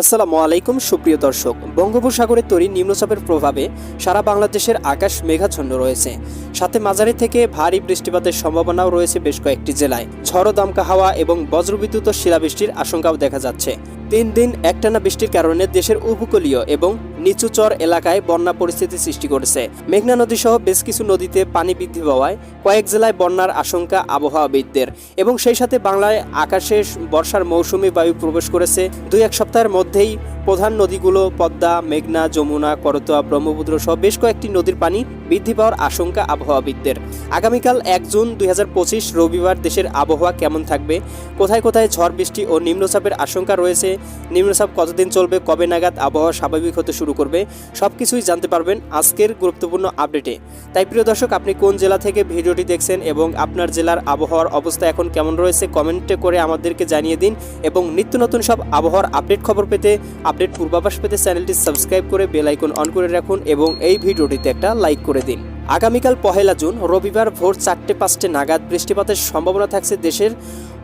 আসসালামু আলাইকুম, সুপ্রিয় দর্শক। বঙ্গোপসাগরে তৈরি নিম্নচাপের প্রভাবে সারা বাংলাদেশের আকাশ মেঘাচ্ছন্ন রয়েছে। সাথে মাঝারি থেকে ভারী বৃষ্টিপাতের সম্ভাবনাও রয়েছে বেশ কয়েকটি জেলায়। ঝড়ো দামকা হাওয়া এবং বজ্রবিদ্যুৎ ও শিলাবৃষ্টির আশঙ্কাও দেখা যাচ্ছে। তিন দিন একটানা বৃষ্টির কারণে দেশের উপকূলীয় এবং নিচুচর এলাকায় বন্যা পরিস্থিতি সৃষ্টি করেছে। মেঘনা নদী সহ বেশ কিছু নদীতে পানি বৃদ্ধি পাওয়ায় কয়েক জেলায় বন্যার আশঙ্কা আবহাওয়াবিদদের এবং সেই সাথে বাংলায় আকাশে বর্ষার মৌসুমি বায়ু প্রবেশ করেছে। দুই এক সপ্তাহের মধ্যেই প্রধান নদীগুলো পদ্মা, মেঘনা, যমুনা, করতোয়া, ব্রহ্মপুত্র সহ বেশ কয়েকটি নদীর পানি বৃদ্ধি পাওয়ার আশঙ্কা আবহাওয়াবিদদের। আগামীকাল এক জুন দু হাজার পঁচিশ রবিবার দেশের আবহাওয়া কেমন থাকবে? কোথায় কোথায় ঝড় বৃষ্টি ও নিম্নচাপের আশঙ্কা রয়েছে? নিম্নচাপ কতদিন চলবে? কবে নাগাদ আবহাওয়া স্বাভাবিক হতে শুরু করবে? সব কিছুই জানতে পারবেন আজকের গুরুত্বপূর্ণ আপডেটে। তাই প্রিয় দর্শক, আপনি কোন জেলা থেকে ভিডিওটি দেখছেন এবং আপনার জেলার আবহাওয়ার অবস্থা এখন কেমন রয়েছে, কমেন্টে করে আমাদেরকে জানিয়ে দিন এবং নিত্য নতুন সব আবহাওয়ার আপডেট খবর পেতে আপডেট পূর্বাভাস পেতে চ্যানেলটি সাবস্ক্রাইব করে বেল আইকন অন করে রাখুন এবং এই ভিডিওটিতে একটা লাইক করে দিন। আগামীকাল পহেলা জুন, রবিবার ভোর চারটে পাঁচটে নাগাদ বৃষ্টিপাতের সম্ভাবনা থাকছে দেশের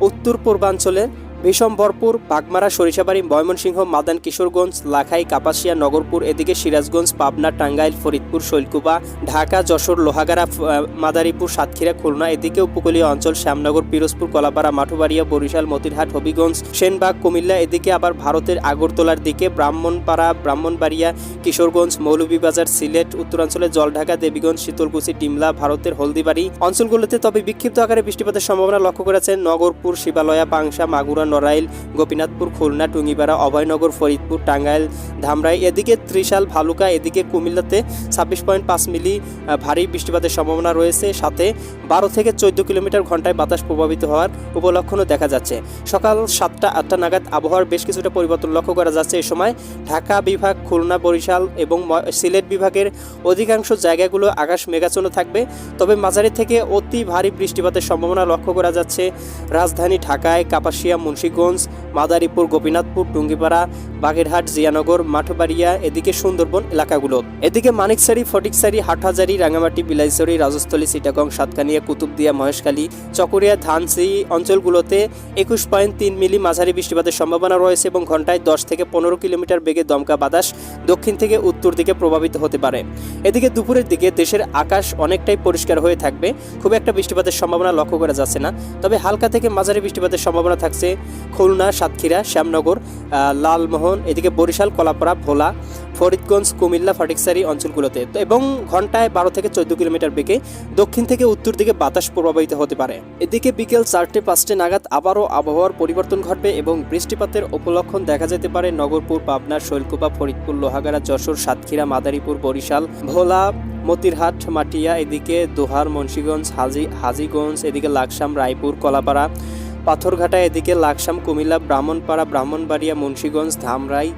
উত্তর পূর্বাঞ্চলে বিশম্বরপুর বাগমারা, সরিষাবাড়ি, ময়মনসিংহ, মাদান কিশোরগঞ্জ, লাখাই, কাপাসিয়া, নগরপুর, এদিকে সিরাজগঞ্জ, পাবনা, টাঙ্গাইল, ফরিদপুর, শৈলকুপা, ঢাকা, যশোর, লোহাগাড়া মাদারীপুর, সাতক্ষীরা, খুলনা, এদিকে উপকূলীয় অঞ্চল শ্যামনগর, পিরোজপুর, কলাপাড়া, মাঠুবাড়িয়া, বরিশাল, মতিরহাট, হবিগঞ্জ, সেনবাগ, কুমিল্লা, এদিকে আবার ভারতের আগরতলার দিকে ব্রাহ্মণপাড়া, ব্রাহ্মণবাড়িয়া, কিশোরগঞ্জ, মৌলভীবাজার, সিলেট, উত্তরাঞ্চলে জলঢাকা, দেবীগঞ্জ, শীতলকুচি, ডিমলা, ভারতের হলদিবাড়ি অঞ্চলগুলোতে তবে বিক্ষিপ্ত আকারে বৃষ্টিপাতের সম্ভাবনা লক্ষ্য করেছেন নগরপুর, শিবালয়া পাংশা মাগুরা নড়াইল গোপীনাথপুর, খুলনা, টুঙ্গিপাড়া, অভয়নগর, ফরিদপুর, টাঙ্গাইল, ধামরাই, এদিকে ত্রিশাল, ভালুকা, এদিকে কুমিল্লাতে ছাব্বিশ পয়েন্ট পাঁচ মিলি ভারী বৃষ্টিপাতের সম্ভাবনা রয়েছে। সাথে বারো থেকে চোদ্দ কিলোমিটার ঘন্টায় বাতাস প্রভাবিত হওয়ার উপলক্ষণও দেখা যাচ্ছে। সকাল সাতটা আটটা নাগাদ আবহাওয়ার বেশ কিছুটা পরিবর্তন লক্ষ্য করা যাচ্ছে। এই সময় ঢাকা বিভাগ, খুলনা, বরিশাল এবং সিলেট বিভাগের অধিকাংশ জায়গাগুলো আকাশ মেঘাচ্ছন্ন থাকবে। তবে মাঝারি থেকে অতি ভারী বৃষ্টিপাতের সম্ভাবনা লক্ষ্য করা যাচ্ছে। রাজধানী ঢাকায়, কাপাসিয়া মুন্সীগঞ্জ, মাদারীপুর, গোপীনাথপুর, টুঙ্গিপাড়া, বাগেরহাট, জিয়ানগর, মাঠবাড়িয়া, এদিকে সুন্দরবন এলাকাগুলো। এদিকে মানিকসারি, ফটিকসারি, হাটহাজারি, রাঙামাটি, বিলাইছড়ি, রাজস্থলী, সিটাগং, সাতকানিয়া, কুতুবদিয়া, মহেশখালী, চকরিয়া, ধানসি অঞ্চলগুলোতে একুশ পয়েন্ট তিন মিলি মাঝারি বৃষ্টিপাতের সম্ভাবনা রয়েছে এবং ঘন্টায় দশ থেকে পনেরো কিলোমিটার বেগে দমকা বাতাস দক্ষিণ থেকে উত্তর দিকে প্রভাবিত হতে পারে। এদিকে দুপুরের দিকে দেশের আকাশ অনেকটাই পরিষ্কার হয়ে থাকবে। খুব একটা বৃষ্টিপাতের সম্ভাবনা লক্ষ্য করা যাচ্ছে না। তবে হালকা থেকে মাঝারি বৃষ্টিপাতের সম্ভাবনা থাকছে খুলনা, সাতক্ষীরা, শ্যামনগর লালমোহন, এদিকে বরিশাল, কলাপাড়া, ভোলা, ফরিদগঞ্জ, কুমিল্লা ফটিকসারি অঞ্চলগুলোতে। এবং ঘন্টায় বারো থেকে চোদ্দ কিলোমিটার বেগে দক্ষিণ থেকে উত্তর দিকে বাতাস প্রভাবিত হতে পারে। এদিকে বিকেল চারটে পাঁচটে নাগাদ আবারও আবহাওয়ার পরিবর্তন ঘটবে এবং বৃষ্টিপাতের উপলক্ষণ দেখা যেতে পারে নগরপুর, পাবনা, শৈলকুপা, ফরিদপুর, লোহাগাড়া, যশোর, সাতক্ষীরা, মাদারীপুর, বরিশাল, ভোলা, মতিরহাট, মাটিয়া, এদিকে দোহার, মুন্সীগঞ্জ, হাজি, হাজিগঞ্জ, এদিকে লাকসাম, রায়পুর, কলাপাড়া পাথরঘাটা এদিকে লাকসাম কুমিল্লা ব্রাহ্মণপাড়া ব্রাহ্মণবাড়িয়া মুন্সীগঞ্জ ধামরাই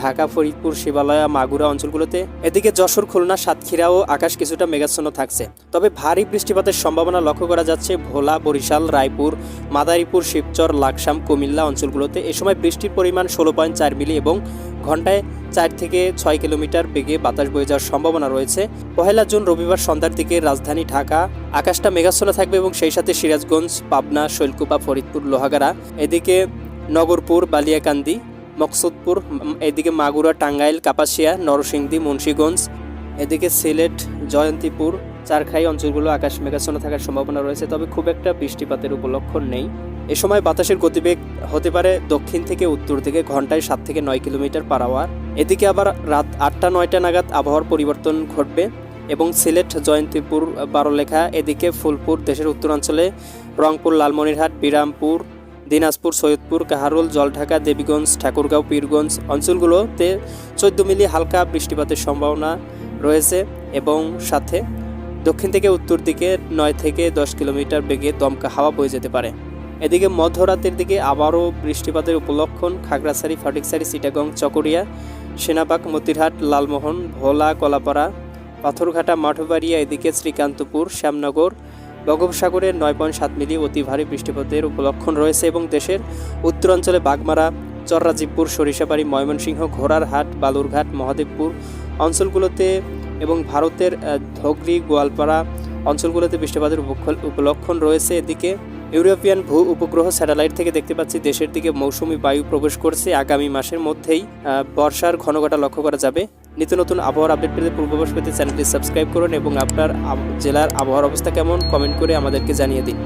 ঢাকা, ফরিদপুর, শিবালয়া, মাগুরা অঞ্চলগুলোতে। এদিকে যশোর, খুলনা সাতক্ষীরাও আকাশ কিছুটা মেঘাচ্ছন্ন থাকছে। তবে ভারী বৃষ্টিপাতের সম্ভাবনা লক্ষ্য করা যাচ্ছে ভোলা, বরিশাল, রায়পুর, মাদারীপুর, শিবচর, লাকসাম, কুমিল্লা অঞ্চলগুলোতে। এ সময় বৃষ্টির পরিমাণ ষোলো পয়েন্ট চার মিলি এবং ঘন্টায় চার থেকে ছয় কিলোমিটার বেগে বাতাস বয়ে যাওয়ার সম্ভাবনা রয়েছে। পহেলা জুন, রবিবার সন্ধ্যার দিকে রাজধানী ঢাকা, আকাশটা মেঘাচ্ছন্ন থাকবে এবং সেই সাথে সিরাজগঞ্জ, পাবনা, শৈলকুপা, ফরিদপুর, লোহাগাড়া। এদিকে নগরপুর, বালিয়াকান্দি মকসুদপুর, এদিকে মাগুরা, টাঙ্গাইল, কাপাসিয়া, নরসিংদী, মুন্সীগঞ্জ, এদিকে সিলেট, জয়ন্তীপুর, চারখাই অঞ্চলগুলো আকাশ মেঘাচ্ছন্ন থাকার সম্ভাবনা রয়েছে, তবে খুব একটা বৃষ্টিপাতের উপলক্ষণ নেই। এ সময় বাতাসের গতিবেগ হতে পারে দক্ষিণ থেকে উত্তর দিকে, ঘন্টায় সাত থেকে নয় কিলোমিটার পার আওয়ার। এদিকে আবার রাত আটটা, নয়টা নাগাদ আবহাওয়ার পরিবর্তন ঘটবে এবং সিলেট, জয়ন্তীপুর, বারোলেখা, এদিকে ফুলপুর দেশের উত্তরাঞ্চলে রংপুর, লালমনিরহাট, বিরামপুর দিনাজপুর, সৈয়দপুর, কাহারুল, জলঢাকা, দেবীগঞ্জ, ঠাকুরগাঁও, পীরগঞ্জ অঞ্চলগুলোতে চোদ্দ মিলি হালকা বৃষ্টিপাতের সম্ভাবনা রয়েছে এবং সাথে দক্ষিণ থেকে উত্তর দিকে নয় থেকে দশ কিলোমিটার বেগে দমকা হাওয়া বয়ে যেতে পারে। এদিকে মধ্যরাতের দিকে আবারও বৃষ্টিপাতের উপলক্ষণ খাগড়াছড়ি, ফটিকছড়ি চিটাগং চকরিয়া, সেনাবাগ, মতিরহাট, লালমোহন, ভোলা, কলাপাড়া, পাথরঘাটা, মাঠবাড়িয়া, এদিকে শ্রীকান্তপুর, শ্যামনগর বঙ্গোপসাগরে নয় পয়েন্ট সাত মিলি অতি ভারী বৃষ্টিপাতের উপলক্ষণ রয়েছে এবং দেশের উত্তরাঞ্চলে বাগমারা, চররাজীবপুর, সরিষাবাড়ি, ময়মনসিংহ, ঘোড়ারহাট, বালুরঘাট, মহাদেবপুর অঞ্চলগুলোতে এবং ভারতের ধগরি, গোয়ালপাড়া অঞ্চলগুলোতে বৃষ্টিপাতের উপলক্ষণ রয়েছে। এদিকে ইউরোপিয়ান ভূ উপগ্রহ স্যাটেলাইট থেকে দেখতে পাচ্ছি দেশের দিকে মৌসুমি বায়ু প্রবেশ করছে। আগামী মাসের মধ্যেই বর্ষার ঘনঘটা লক্ষ্য করা যাবে। নিত্য নতুন আবহাওয়ার আপডেট পেতে পূর্বাভাস পেতে চ্যানেলটি সাবস্ক্রাইব করুন এবং আপনার জেলার আবহাওয়ার অবস্থা কেমন কমেন্ট করে আমাদেরকে জানিয়ে দিন।